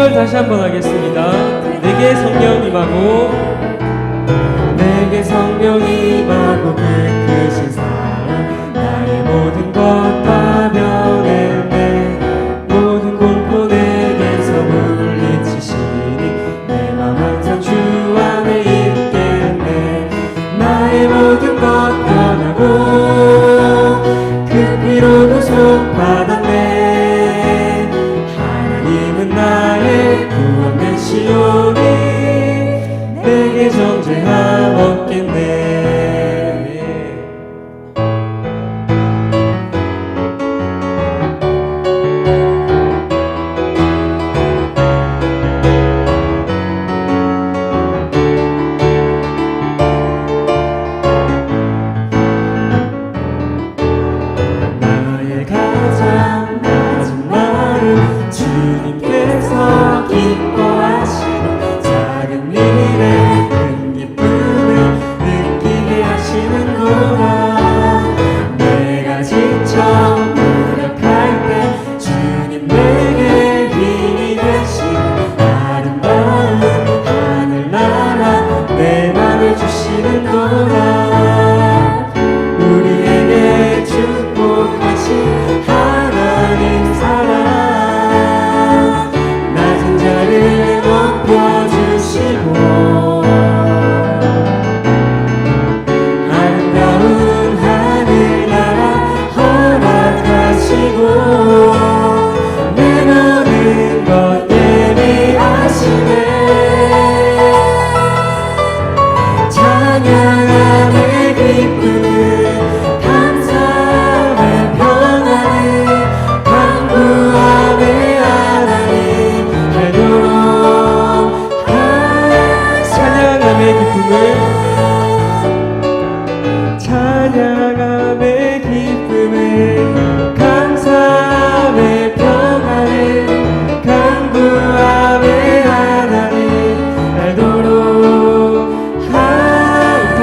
구절 다시 한번 하겠습니다. 내게 성령 임하고 내게 성령이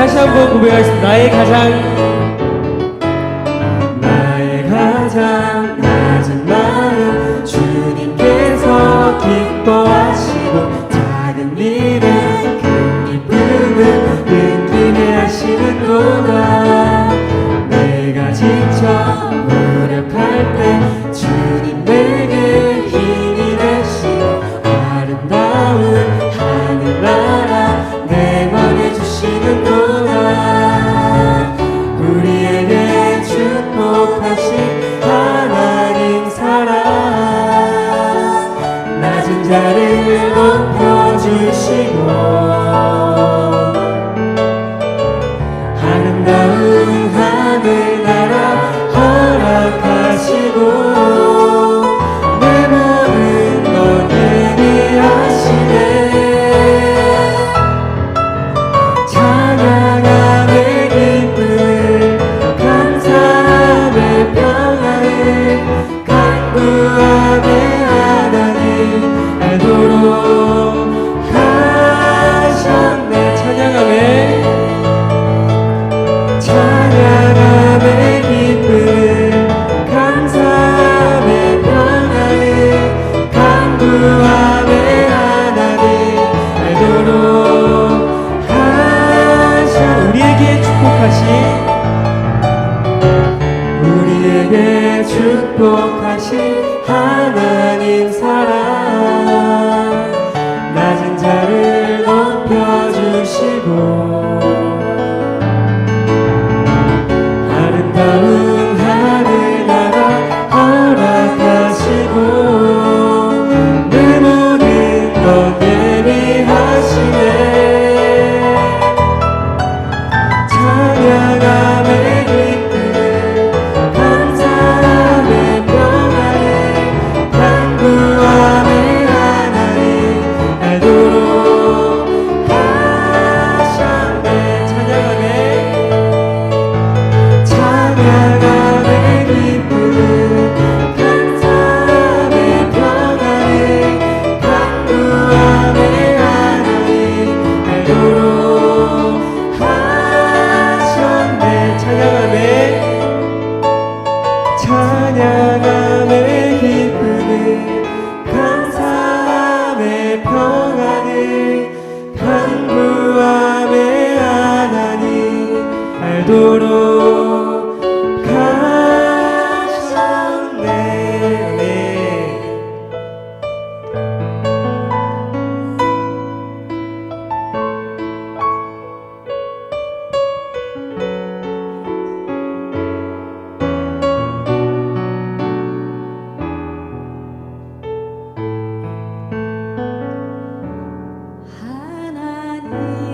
가시 한번 구매하겠습니다. 나의 가장 축복하신 하나님 사랑. 낮은 자를 높여주시고 Oh.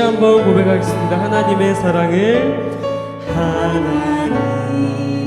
한번 고백하겠습니다. 하나님의 사랑을 하나님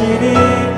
하시니